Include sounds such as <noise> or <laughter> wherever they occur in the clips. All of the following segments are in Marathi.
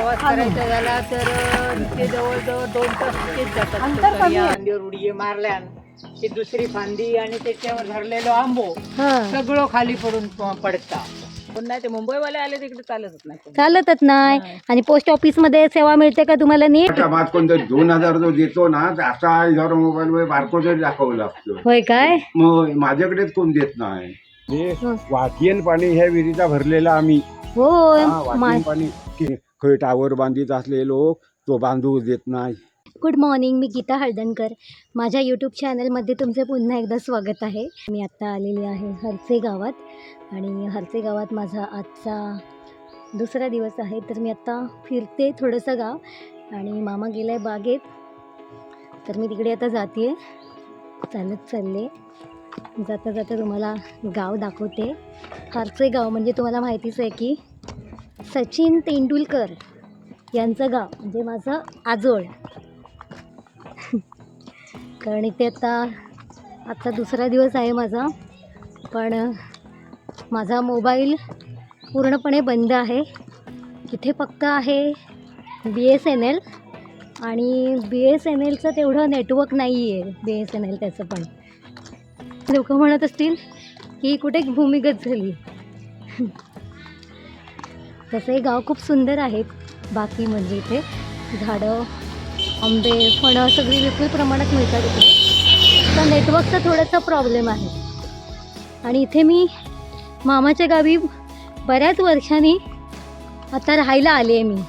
प्रवास करायचा झाला तर ते जवळजवळ दोन तास तिथेच जातात. अंतर तर कमी या आहे. फांदीवर उडी मारल्यान. ती दुसरी फांदी आणि त्याच्यावर धरलेलो आंबो हा. सगळं खाली पडून प- पडता. पण नाही ते मुंबईवाले आले तिकडे चालतच नाही चालतच नाही. आणि पोस्ट ऑफिसमध्ये सेवा मिळते का तुम्हाला नीट? आता माझ कोणतं दोन हजार जो देतो ना तर असा हजार मोबाईल मध्ये बारको तरी दाखवू लागतो. होय काय? मग माझ्याकडेच कोण देत नाही. हं. वाटियन पाणी ह्या विहिरीचा भरलेला आम्ही. होय. हा, वाटियन पाणी की- खय टावर बांधित असले लोक तो बांधू देत नाही. गुड मॉर्निंग मी गीता हळदणकर. माझ्या यूट्यूब चॅनलमध्ये तुमचे पुन्हा एकदा स्वागत आहे. मी आत्ता आलेली आहे हरसे गावात आणि हरसे गावात माझा आजचा दुसरा दिवस आहे तर मी आत्ता फिरते थोडंसं गाव आणि मामा गेला आहे बागेत. तर मी तिकडे आता जाते. चालत चालले. जाता जाता तुम्हाला गाव दाखवते. हरसे गाव म्हणजे तुम्हाला माहितीच आहे की सचिन तेंडुलकर यांचं गाव म्हणजे माझं आजोळ. कारण इथे आता आत्ता दुसरा दिवस आहे माझा. पण माझा मोबाईल पूर्णपणे बंद आहे. इथे फक्त आहे बी एस एन एल आणि बी एस एन एलचं तेवढं नेटवर्क नाही आहे बी एस एन एल त्याचं पण. लोकं म्हणत असतील की कुठे भूमिगत झाली? तसं हे गाव खूप सुंदर आहे बाकी म्हणजे इथे झाडं आंबे फणं सगळी विपुल प्रमाणात मिळतात इकडे तर नेटवर्कचा थोडासा प्रॉब्लेम आहे. आणि इथे मी मामाच्या गावी बऱ्याच वर्षांनी आता राहायला आले आहे मी.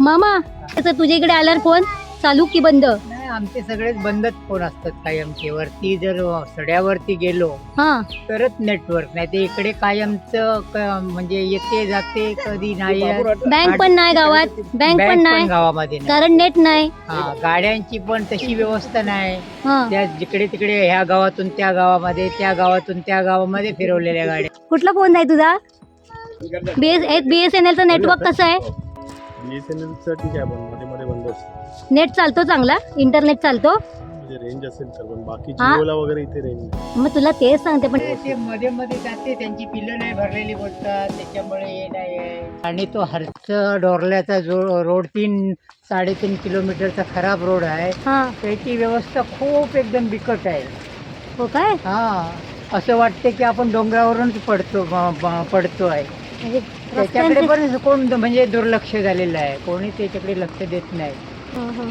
मामा त्याचं तुझ्या इकडे आल्यावर फोन चालू की बंद? नाही आमचे सगळेच बंदच फोन असतात कायमचे. वरती जर सड्यावरती गेलो हां. तरच नेटवर्क नाही ते इकडे कायमचं क- म्हणजे येते जाते कधी नाही. बँक पण नाही गावात. बँक पण नाही गावामध्ये नाही. कारण नेट नाही. हा गाड्यांची पण तशी व्यवस्था नाही. हां. त्या जिकडे तिकडे ह्या गावातून त्या गावामध्ये त्या गावातून त्या गावामध्ये फिरवलेल्या गाड्या. कुठला फोन आहे तुझा? B S B S N एलचं network कसं आहे? बीएसएनएलचं ठीक आहे पण मध्ये मध्ये बंद असतं. नेट चालतो चांगला? इंटरनेट चालतो? म्हणजे रेंज असेल तर पण बाकी हा? जिओला वगैरे इथे रेंज नाही. मग तुला तेच सांगते पण ते- ते मध्ये मध्ये जाते त्यांची पिल्लं नाही भरलेली बोलतात त्याच्यामुळे हे नाही आहे. आणि तो हर्च डोरल्याचा जो रोड तीन साडेतीन किलोमीटरचा खराब रोड आहे हां. त्याची व्यवस्था खूप एकदम बिकट आहे. हो काय? हा. असं वाटते की आपण डोंगरावरूनच पडतो ब- ब- पडतो आहे म्हणजे त्याच्याकडे पण कोण म्हणजे दुर्लक्ष झालेलं आहे. कोणी त्याच्याकडे लक्ष देत नाही.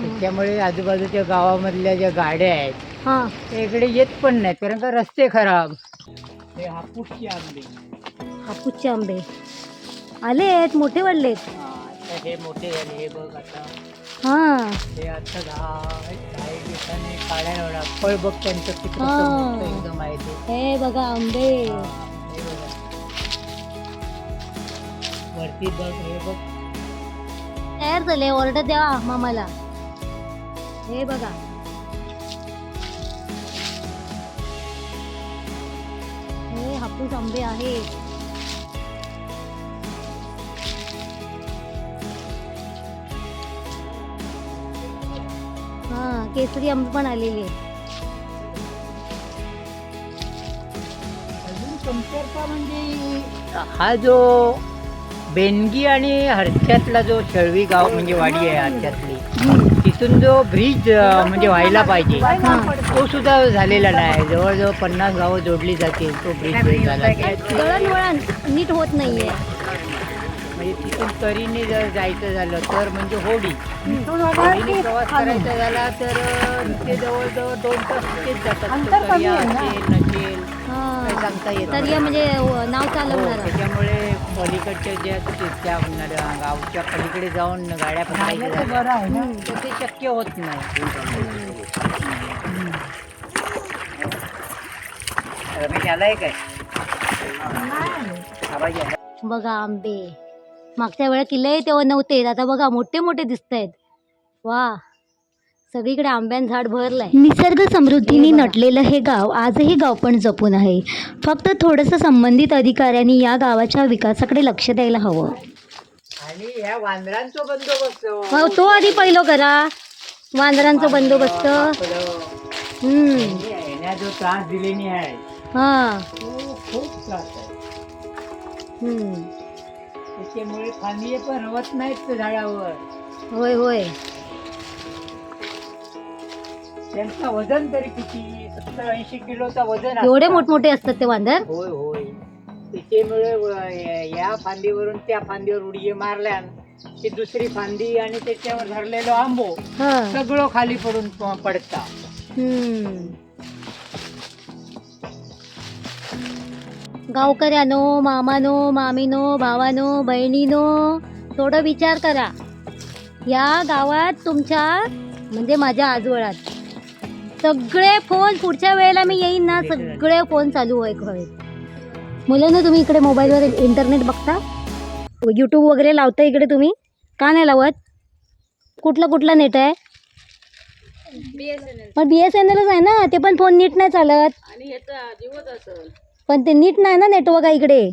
त्याच्यामुळे आजूबाजूच्या गावामधल्या ज्या गाड्या आहेत हां. त्या इकडे येत पण नाहीत कारण का रस्ते खराब. हे हापूसचे आंबे. हापूसचे आंबे. आलेत मोठे वाढलेत हा, आता हे मोठे झाले हे बघ आता. हां. हे आता दहा दिवसांनी काढायला फळ बघ त्यांचं किती हा. मोठं एकदम आहे ते. हे बघा आंबे. वरती बघ हे बघ. तयार झाले ऑर्डर द्या मामाला. हे बघा. हे हापूस आंबे आहेत हा केसरी आंबे पण आलेले. अजून कमतरता म्हणजे हा जो बेनगी आणि हर्च्यातला जो शेळवी गाव म्हणजे वाडी आहे हर्च्यातली तिथून जो ब्रिज म्हणजे व्हायला पाहिजे तो सुद्धा झालेला नाही. जवळजवळ पन्नास गावं जोडली जातील तो ब्रिज झाला नीट होत नाहीये. म्हणजे तिथून तरीने जर जायचं झालं तर म्हणजे होडी. होडीने प्रवास करायचा झाला तर ते जवळजवळ दोन तास तिथेच जातात. तो तरिया असेल नसेल काही हा सांगता येत तर. या म्हणजे नाव हो, चालवणार त्याच्यामुळे पलीकडच्या ज्या त्या गावच्या पलीकडे जाऊन गाड्या पकडायच्या तर ते शक्य होत नाही. रमेश आलाय काय. बघा आंबे. मागच्या वेळा किल्ले तेव्हा नव्हते. आता बघा मोठे मोठे दिसत आहेत वा. सगळीकडे आंब्यान झाड भरलंय. निसर्ग समृद्धीने नटलेलं हे गाव आजही गाव पण जपून आहे. फक्त थोडंसं संबंधित अधिकाऱ्यांनी या गावाच्या विकासाकडे लक्ष द्यायला हवं. आणि ह्या वांदरांचा बंदोबस्त. हो तो आधी पहिलं करा. वांदरांचा बंदोबस्त. आपलं हम्म येण्या जो त्रास दिलेली आहे. हा. तो खूप त्रास आहे. हम्म. त्याच्यामुळे फांदी पण रवत नाहीत झाडावर? होय होय. त्यांचं वजन तरी किती? सत्तर ऐंशी किलोचा वजन असतं. एवढे मोठमोठे असतात ते वांदर? होय होय. त्याच्यामुळे व- या फांदीवरून त्या फांदीवर उडी मारल्या की दुसरी फांदी आणि त्याच्यावर धरलेलो आंबो हा. सगळं खाली पडून प- पडता. हम्म. गावकऱ्यानो मामानो मामीनो भावानो बहिणीनो थोडं विचार करा. या गावात तुमच्या म्हणजे माझ्या आजोळात. सगळे फोन पुढच्या वेळेला मी येईन ना सगळे फोन चालू होय होय मुलांना तुम्ही इकडे मोबाईलवर इंटरनेट बघता? यूट्यूब वगैरे लावता इकडे तुम्ही? का नाही लावत? कुठलं कुठलं नेट आहे? पण बी एस एन एलच आहे ना ते पण फोन नीट नाही चालत. पण ते नीट नाही ना नेटवर्क आहे इकडे.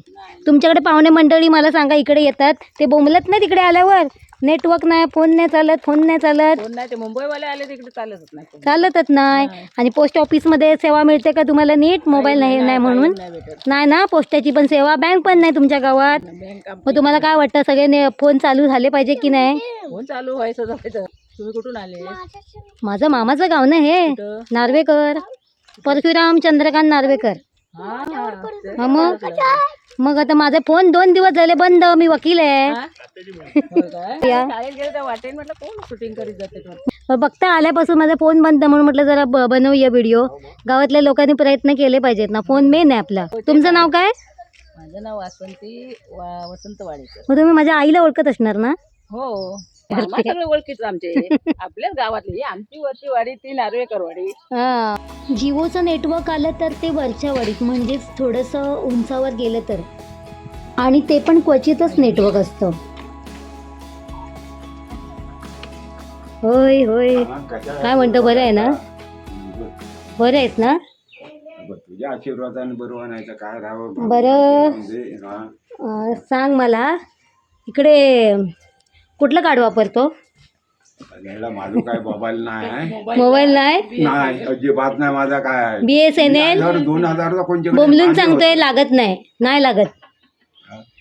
तुमच्याकडे पाहुणे मंडळी मला सांगा इकडे येतात. ते बोंबलत नाही तिकडे आल्यावर. नेटवर्क नाही फोन नाही चालत फोन नाही चालत. नाही ते मुंबईवाले आले तिकडे चालतच नाही चालतच नाही. आणि पोस्ट ऑफिसमध्ये सेवा मिळते का तुम्हाला नीट? मोबाईल नाही नाही म्हणून. नाही भेटत. नाही ना पोस्टाची पण सेवा बँक पण नाही तुमच्या गावात. बँक मग तुम्हाला काय वाटतं सगळे ने फोन चालू झाले पाहिजे की नाही? फोन चालू व्हायचं जायचं तुम्ही कुठून आले? माझं मामाचं गाव ना हे कुठं? नार्वेकर. परशुराम चंद्रकांत नार्वेकर. हा, हा. हा मग मग आता माझे फोन दोन दिवस झाले बंद मी वकील आहे हा? होय काय? या. शाळेत गेले तर वाटेल म्हटलं कोण शूटिंग करीत जाते तर? मग बघता आल्यापासून माझा फोन बंद म्हणून म्हटलं जरा ब- बनवूया व्हिडिओ गावातल्या लोकांनी प्रयत्न केले पाहिजेत ना फोन मेन आहे आपला तुमचं नाव काय माझं नाव वासंती वा- वसंत वाडेकर मग तुम्ही माझ्या आईला ओळखत असणार ना हो मामा सगळे ओळखीच आमचे. <laughs> आपल्याच गावातली. ही आमची वरची वाडी ती नार्वेकर वाडी हा. जिओचं नेटवर्क आलं तर ते वरच्या वाडीत म्हणजेच थोडंसं उंचावर गेलं तर. आणि ते पण क्वचितच नेटवर्क असतं. होय होय. काय म्हणतो बरं आहे ना? बरं आहेत ना? तुझ्या आशीर्वादाने बरोबर नाही तर काय राहावं? बरं. म्हणजे, हा. अं, सांग मला. इकडे कुठलं कार्ड वापरतो? माझं काय मोबाईल नाही. मोबाईल नाही? नाही अजिबात नाही माझा काय. B S N L? हजार दोन हजारचा कोणच्या बोंबलून सांगतोय लागत नाही. नाही लागत.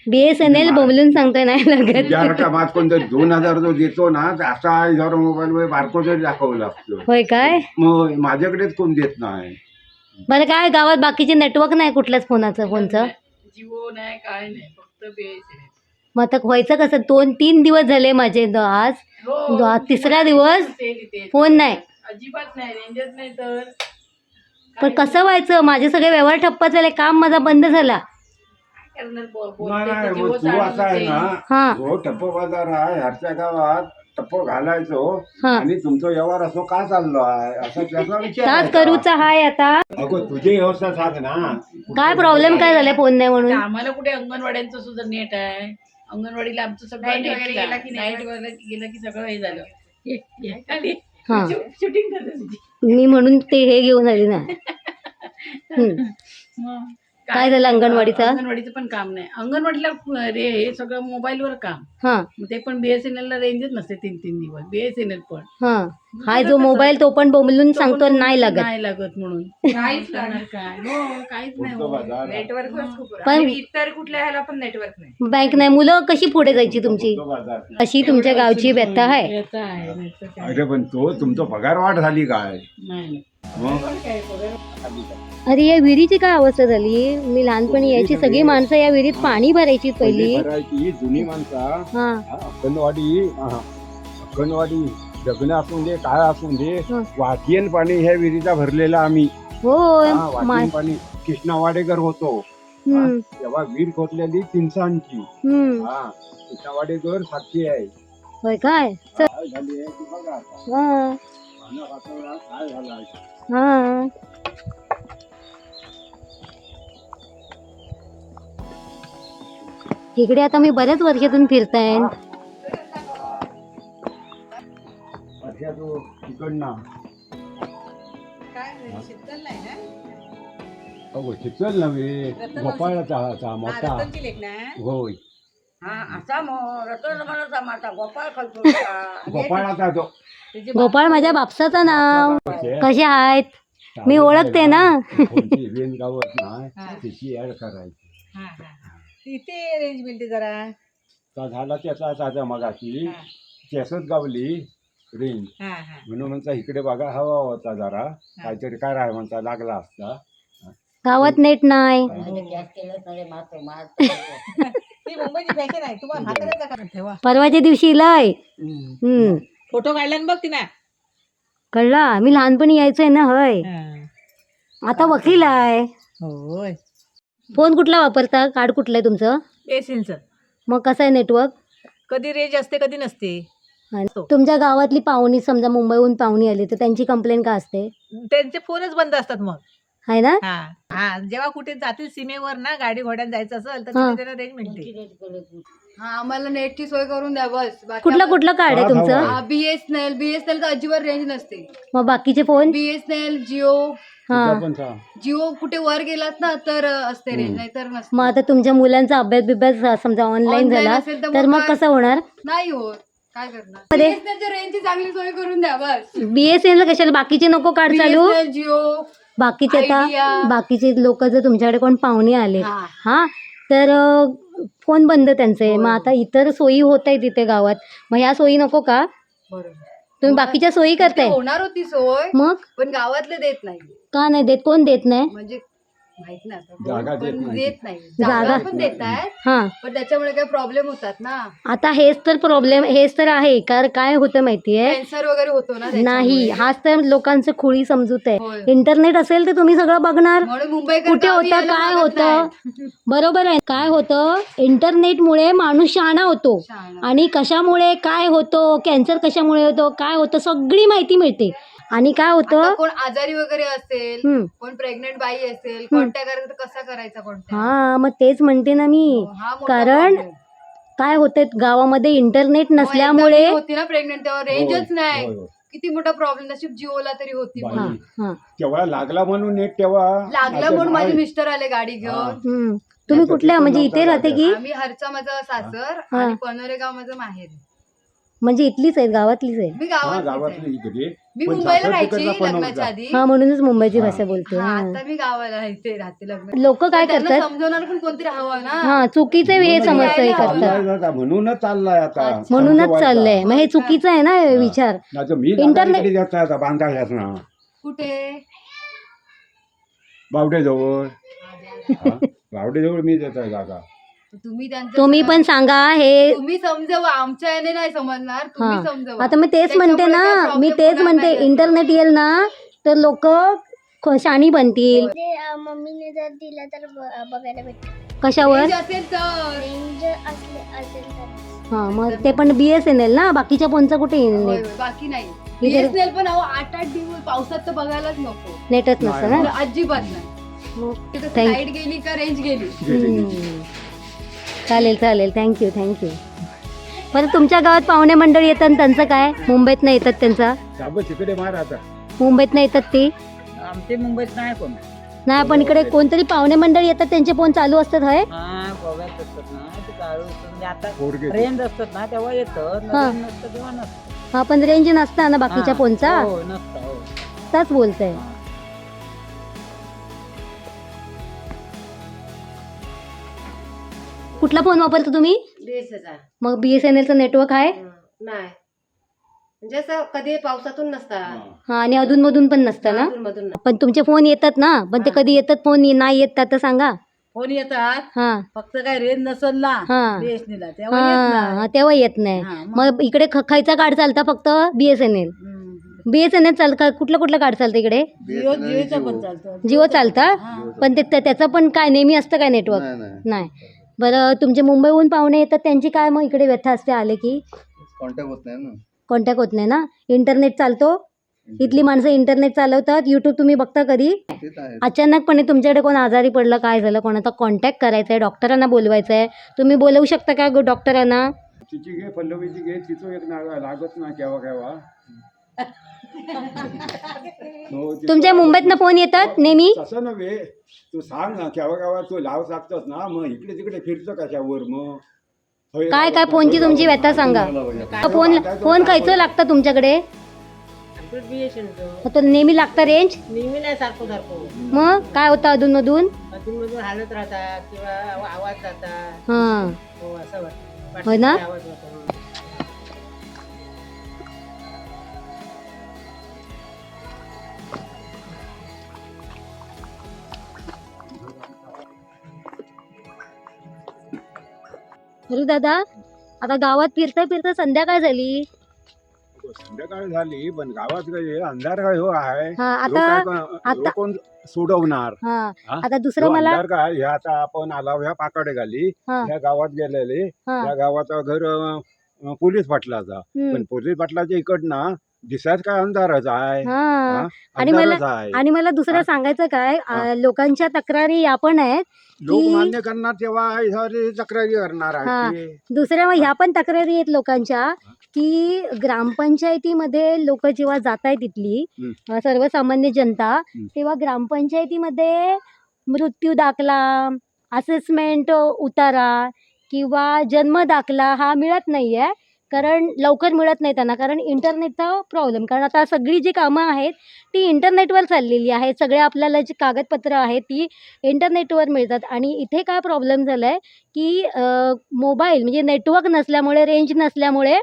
बी एस एन एल बोंबलून सांगतोय नाही लागत. तुझ्याकडे माझ कोणतं दोन हजार जो देतो ना तर असा हजार मोबाईल मध्ये बारको तरी दाखवावं लागतं होय काय? मग माझ्याकडेच कोण देत नाही. बरं काय गावात बाकीचे नेटवर्क नाही कुठल्याच फोनाचं फोनचं? जिओ नाही काय नाही फक्त BSNL. मग आता व्हायचं कसं? दोन तीन दिवस झाले माझे द- आज. हो, दो- आज तिसरा दिवस. फोन नाही. अजिबात नाही रेंजच नाही तर. पण कसं व्हायचं? माझे सगळे व्यवहार ठप्प झाले काम माझा बंद झाला. काय करणार बो- नाही बोलते नाही, ते मग जिओ तू असा आहे चालू ना होते. हा. हो टप्प बाजार आहे ह्याच्या गावात टप्प घालायचो. हा. आणि तुमचा व्यवहार असो का चाललो आहे असा त्याचा विचार तास आहे करूचा हाय आता? अगं तुझी व्यवस्था सांग ना काय प्रॉब्लेम काय झालाय फोन नाही म्हणून? आम्हाला कुठे अंगणवाड्यांचं सुद्धा नेट आहे. अंगणवाडीला आमचं सगळं नेट गेला की नाईट वगैरे गेलं की सगळं हे झालं. हे- हे खाली. हा. शूटिंग करते तुझी मी म्हणून ते हे घेऊन आली ना. <laughs> हम्म. मग? काय झालं अंगणवाडीचं? अंगणवाडीचं पण काम नाही. अंगणवाडीला रे हे सगळं मोबाईलवर काम. हा. मग ते पण बीएसएनएल ला रेंजच नसते तीन तीन दिवस. बीएसएनएल पण. हा. हाय जो मोबाईल तो पण बोंबलून सांगतो नाही लागत. नाही लागत म्हणून. काहीच करणार काय हो काहीच नाही होत. नेटवर्कच खूप आहे. पण आणि इतर कुठल्या ह्याला पण नेटवर्क नाही. बँक नाही. मुलं कशी पुढे जायची तुमची? अशी तुमच्या गावची व्यथा आहे. काय. अरे पण तो तुमचा पगार वाढ झाली काय? नाही. अरे या विहिरीची काय अवस्था झाली? मी लहानपणी यायची सगळी माणसं या विहिरीत पाणी भरायची पहिली भरायची जुनी माणसा हा. अक्कनवाडी अक्कनवाडी जगणं असून दे काय असून दे. वाटियन पाणी ह्या विहिरीचा भरलेला आम्ही. हा, वाटियन पाणी कृष्णा वाडेकर होतो तेव्हा विहीर खोदलेली चिंचांची. हम्म. हा कृष्णा वाडेकर साक्षी आहे काय? झाली आहे बघा. हा. हा इकडे आता मी बऱ्याच वर्षातून फिरताय. नव्हे. गोपाळाचा मोठा. होय. असा रतन माझा गोपाळ खालतो <laughs> गोपाळाचा तो गोपाळ माझ्या बापसाचं नाव. कसे? आहेत? मी ओळखते ना. <laughs> गावत त्याची ऍड करायची. मिळते जरा. तर झाला त्याचा साधा मगाशी. केसच गावली रेंज हा हा. म्हणून म्हणता इकडे बघा हवा होता जरा. काहीतरी काय राह म्हणता लागला असता. गावात नेट नाही. <laughs> ती मुंबईची फॅशन आहे. तुम्हाला म्हाताऱ्याचा का ठेवा. परवाच्या दिवशी लय हम्म. फोटो काढला ना बघ तिना कळला? मी लहानपणी यायचोय ना हय. आता वकील आहे. होय. फोन कुठला वापरता? कार्ड कुठलं आहे तुमचं? पेशन्स मग कसं आहे नेटवर्क? कधी रेंज असते कधी नसते. तुमच्या गावातली पाहुणी समजा मुंबईहून पाहुणी आली तर त्यांची कंप्लेंट का असते? त्यांचे फोनच बंद असतात मग. आहे ना? हा. हा जेव्हा कुठे जातील सीमेवर ना गाडी घोड्यात जायचं असेल तर हा. तिथे त्यांना रेंज मिळते. हा आम्हाला नेटची सोय करून द्या बस. बाकी कुठलं कुठलं कार्ड आहे हा, तुमचं. बीएसएनएल बीएसएनएल तर अजिबात रेंज नसते. मग बाकीचे फोन बीएसएनएल जिओ हा. जिओ कुठे वर गेलात ना तर असते रेंज नाही तर नसते. मग आता तुमच्या मुलांचा अभ्यास बिभ्यास समजा ऑनलाईन Online झाला असेल तर तर मग मग काय? कसं होणार? नाही होत. काय करणार? अरे. बीएसएनएलच्या रेंजची चांगली सोय करून द्या बस. बीएसएनएल कशाला? बाकीचे नको कार्ड चालू? जिओ बाकीचे आता. बाकीचे लोक जर तुमच्याकडे कोण पाहुणे आले हा. हा तर फोन बंद त्यांचे. मग आता इतर सोयी होत आहे तिथे गावात. मग ह्या सोयी नको का? बरोबर तुम्ही बाकीच्या सोयी करताय. होणार होती सोय मग? पण गावातले देत नाही. का नाही देत? कोण देत नाही? म्हणजे माहीत नाही आता. जागा देत पण नाही. देत नाही. जागा- जागा पण देत आहेत हा. पण त्याच्यामुळे काही प्रॉब्लेम होतात ना. आता हेच तर प्रॉब्लेम हेच तर आहे. कारण काय होतं माहितीये? कॅन्सर वगैरे होतो ना नाही. हाच तर लोकांचं खुळी समजूत आहे. इंटरनेट असेल तर तुम्ही सगळं बघणार. म्हणून मुंबईकर कुठे होतं काय होतं. <laughs> बरोबर आहे. काय होतं? इंटरनेटमुळे माणूस शहाणा होतो. शहाणा. आणि कशामुळे काय होतो? कॅन्सर कशामुळे होतो? काय होतं? सगळी माहिती मिळते. आणि काय आता होतं कोण आजारी वगैरे असेल हम्म. कोण प्रेग्नेंट बाई असेल कॉन्टॅक्ट करायचं तर कसा करायचा कॉन्टॅक्ट हा मग तेच म्हणते ना मी हा मोठा कारण problem. काय होते गावामध्ये इंटरनेट मग नसल्यामुळे एकदा मी होती ना प्रेग्नेंट तेव्हा रेंजच नाही होय. किती मोठा प्रॉब्लेम नशीब जिओला तरी होती. हा म्हणून. हा तेव्हा लागला म्हणून नेट तेव्हा लागलं आता म्हणून माझे. मिस्टर आले गाडी घेऊन हम्म. तुम्ही कुठल्या म्हणजे इथे राहते की आम्ही हरचा माझं सासर हा. आणि पनोरे गाव माझं माहेर म्हणजे इथलीच आहेत गावातलीच आहे मी हा गावात गावातली इकडे मी पण मुंबईला सासर राहायची तिकडचा पण लग्नाच्या नव्हता. आधी. हा म्हणूनच मुंबईची. भाषा बोलते हा, हा. आता मी गावाला राहायचे राहते लग्न लोक काय त्यांना करतात? समजवणार पण कोणतरी हवं ना. हा चुकीचे हे समजतं हे. करतात. चाललाय आता, म्हणूनच चाललाय आता. म्हणूनच समजवायचा. चाललंय. मग हे चुकीचं आहे ना विचार. मी इंटरनेट- इंटरनेट जाता आता बांधायलाच ना कुठे? बावडेजवळ. हा, बावडेजवळ मी देत आहे जागा. तुम्ही त्यांचं तुम्ही पण सांगा हे तुम्ही समजवा आमच्या याने नाही समजणार तुम्ही हा. समजवा. आता मी तेच म्हणते ना त्याच्यामुळे काय मी problem तेच होणार म्हणते नाही. इंटरनेट येईल ना तर लोक शाणी बनतील. ते अ, मम्मीने जर दिलं तर ब- बघायला भेटतं. कशावर? रेंज असेल तर. रेंज असले असेल तर. हा मग ते पण बीएसएनएल ना बाकीच्या फोनचं कुठे होय, नेट होय, बाकी नाही. हे जर- बीएसएनएल पण अहो आठ आठ दिवस पावसात तर बघायलाच नको. नेटच नसतं ना? अजिबात नाही. मग Thank- लाइट गेली का रेंज गेली? हम्म. चालेल चालेल. थँक्यू थँक्यू बरं तुमच्या गावात पाहुणे मंडळी येतात त्यांचं काय? मुंबईतनं येतात त्यांचा? साबं तिकडे मार आता. मुंबईतनं येतात ती? आमचे मुंबईत नाही कोण. नाही पण इकडे कोणतरी पाहुणे मंडळी येतात त्यांचे फोन चालू असतात हय? हा गोव्यात असतात ना ते चालू असतात. म्हणजे आता पोरगे रेंज असतात ना तेव्हा येतं. हा. रेंज नसतं तेव्हा नसतं. हा पण रेंज नसता ना बाकीच्या हा. फोनचा? हो नसतं हो. बोलतंय. कुठला फोन वापरता तुम्ही? मग बीएसएनएलचं नेटवर्क आहे? नाही. म्हणजे असं कधी पावसातून नसता. हा. आणि अधूनमधून पण नसतं ना? मधून. पण तुमचे फोन येतात ना? पण ते कधी येतात फोन नाही येत तर सांगा. फोन येतात. हा. फक्त काय रेंज नसल ना हा. बीएसएनएल तेव्हा येत हा नाही. तेव्हा येत नाही. हा, मग- मग इकडे ख- खायचा कार्ड चालता फक्त बीएसएनएल हम्म. बीएसएनएल चाल का कुठलं कुठलं कार्ड चालतं इकडे? जिओ जिओचं पण चालतं. जिओ चालता. पण ते त्या- त्याचं पण काय नेहमी असतं काय नेटवर्क नाही. बरं तुमचे मुंबईहून पाहुणे येतात त्यांची काय मग इकडे व्यथा असते आले की? कॉन्टॅक्ट होत नाही ना. कॉन्टॅक्ट होत नाही ना? इंटरनेट चालतो? इथली माणसं इंटरनेट चालवतात युट्यूब तुम्ही बघता कधी? आहे. अचानकपणे तुमच्याकडे कोण आजारी पडलं काय झालं कोणाचा कॉन्टॅक्ट करायचा आहे डॉक्टरांना बोलवायचं आहे तुम्ही बोलवू शकता का गो- डॉक्टरांना तिची घे पल्लवीची घे तिचं एक नाव लागत ना केव्हा केव्हा. तुमच्या मुंबईतनं फोन येतात नेहमी? तसं नव्हे. तू सांग ना केव्हा केव्हा तू लाव लागतोस ना मग इकडे तिकडे फिरतो कशावर मग. होय, काय काय लावत फोनची. तुमची व्यथा सांगा. काय फोन फोन काय खायचं लागतं तुमच्याकडे? तर नेहमी लागतं रेंज नेहमी नाही सारखं सारखं. मग काय होतं अधूनमधून? अधून मधून हालत राहतात किंवा आवाज जातात. हां. हो असं वाटतं. ना? आवाज. अरे दादा आता गावात फिरता फिरता संध्याकाळ झाली. संध्याकाळ झाली पण गावात काय अंधार काय हो आहे? हा ह्यो आता आता- ह्यो कोण सोडवणार? हा हा? आता दुसरं ह्यो मला अंधार काय हे आता आपण आला ह्या पाकडे घाली हा. ह्या गावात गेलेले हा. त्या गावाचं घर अं, पोलीस पाटलाचा. हम्म, पण पोलीस पाटलाच्या इकडनं दिसायत काय अंधारच आहे हा हा? आणि मला- अंधारच आहे आणि मला दुसरं हा. सांगायचं काय. लोकांच्या तक्रारी या पण आहेत लोक की- मान्य करणार तेव्हा तक्रारी करणार हा. आहे. दुसऱ्या मग ह्या पण तक्रारी आहेत लोकांच्या की ग्रामपंचायतीमध्ये लोक जेव्हा जात आहेत तिथली. अ, सर्वसामान्य जनता. तेव्हा ग्रामपंचायतीमध्ये मृत्यू दाखला असेसमेंट उतारा किंवा जन्म दाखला हा मिळत नाही आहे कारण लवकर मिळत नाही त्यांना कारण इंटरनेटचा प्रॉब्लेम कारण आता सगळी जी कामं आहेत ती इंटरनेटवर चाललेली आहेत. सगळे आपल्याला जी कागदपत्रं आहेत ती इंटरनेटवर मिळतात. आणि इथे काय प्रॉब्लेम झाला आहे की मोबाईल म्हणजे नेटवर्क नसल्यामुळे रेंज नसल्यामुळे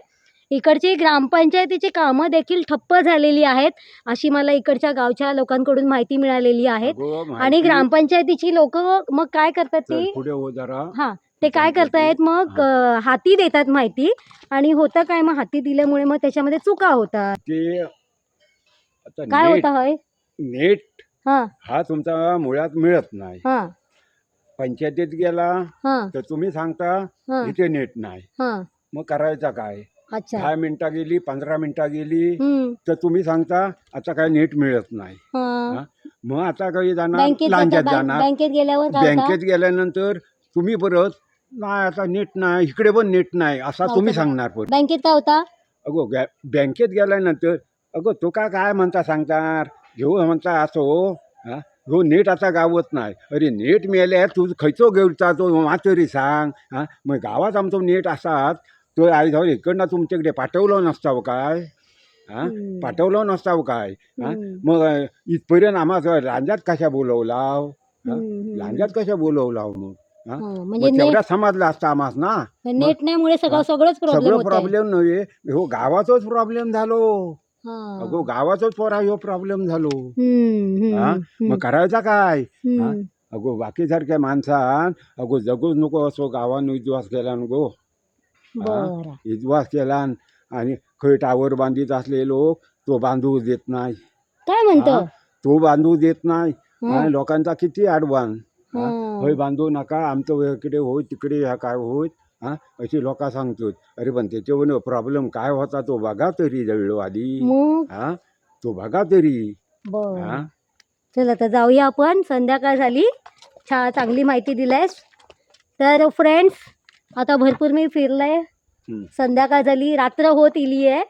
इकडची ग्रामपंचायतीची कामं देखील ठप्प झालेली आहेत अशी मला इकडच्या गावच्या लोकांकडून माहिती मिळालेली आहेत अगो, आणि माहिती- ग्रामपंचायतीची लोक मग काय करतात चल, ती पुढे हो जरा. हा ते काय करतायत? मग अ, हाती देतात माहिती आणि होतं काय? मग हाती दिल्यामुळे मग त्याच्यामध्ये चुका होतात. आता काय नेट होतं होय? नेट हा. हा तुमचा मुळात मिळत नाही. हा. पंचायतीत गेला हा. तर तुम्ही सांगता हा. इथे नेट नाही. हा. मग करायचा काय? अच्छा. दहा मिनिटं गेली पंधरा मिनिटं गेली हम्म. तर तुम्ही सांगता आता काय नेट मिळत नाही. हा. हा? मग आता काही जाणार बँकेत लांजात जाता- बँक- जाणार. बँकेत गेल्यावर काय होतं? बँकेत गेल्यानंतर तुम्ही परत नाही आता नेट नाही इकडे पण नेट नाही असा तुम्ही? सांगणार परत. बँकेत काय होता अगो गॅ- बँकेत गेल्यानंतर अगो तो का काय म्हणता सांगणार? घेऊ म्हणता असो हा हो? नेट आता गावत नाही. अरे नेट मिळाल्या तू खयचो घेऊचा तो मातरी सांग हा? मग गावात आमचो नेट असात तो आई जाऊ इकडनं तुमच्याकडे पाठवलं नसताव काय हा हम्म. पाठवलं नसताव काय. मग इथपर्यंत आम्हाला लांजात कशा बोलवलाव? हम्म. लांजात कशा बोलवलाव मग हा? मग म्हणजे तेवढा समजला असता आम्हास ना नेट नाहीमुळे सगळं. सगळंच प्रॉब्लेम सगळं होत प्रॉब्लेम नव्हे हो गावाचाच प्रॉब्लेम झालो अगो गावाचाच पोरा ह्यो प्रॉब्लेम झालो हा? मग करायचा काय. अगो बाकी सारख्या माणसान अगो जगूच नको असो गावान विश्वास केला नको बरं. विश्वास केला आणि खंय टावर बांधित असले लोक तो बांधू देत नाही. काय म्हणतो? हा? तो बांधू देत नाही. आणि लोकांचा किती अडवान हा. हय बांधू नका आमचं इकडे होय तिकडे ह्या काय होय हा? अशी लोक सांगतो अरे पण त्याच्यावर प्रॉब्लेम काय होता तो बघा तरी जळलो आधी मग? हा? तो बघा तरी. बर. हा? चल आता जाऊया आपण. संध्याकाळ झाली. छान चांगली माहिती दिलायस. तर फ्रेंड्स आता भरपूर मी फिरलंय. संध्याकाळ झाली रात्र होत इली आहे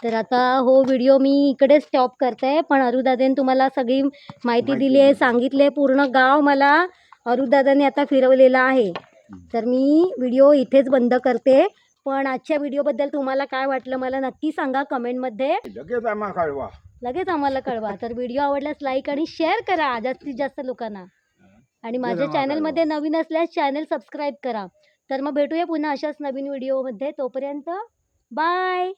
तर आता हो व्हिडिओ मी इकडे स्टॉप करते. पण अरुदादाने तुम्हाला सगळी माहिती दिली. आहे. सांगितले. पूर्ण गाव मला अरुदादाने आता फिरवलेलं आहे. तर मी व्हिडिओ इथेच बंद करते. पण आजच्या व्हिडिओबद्दल तुम्हाला काय वाटलं मला नक्की सांगा कमेंटमध्ये लगेच आम्हा कळवा. लगेच आम्हाला कळवा. तर व्हिडिओ आवडल्यास लाईक आणि शेअर करा जास्तीत जास्त लोकांना. आणि माझ्या आम्हाला चॅनलमध्ये नवीन असल्यास चॅनल सबस्क्राईब करा. तर मग भेटूया पुन्हा अशाच नवीन व्हिडिओमध्ये. तोपर्यंत बाय!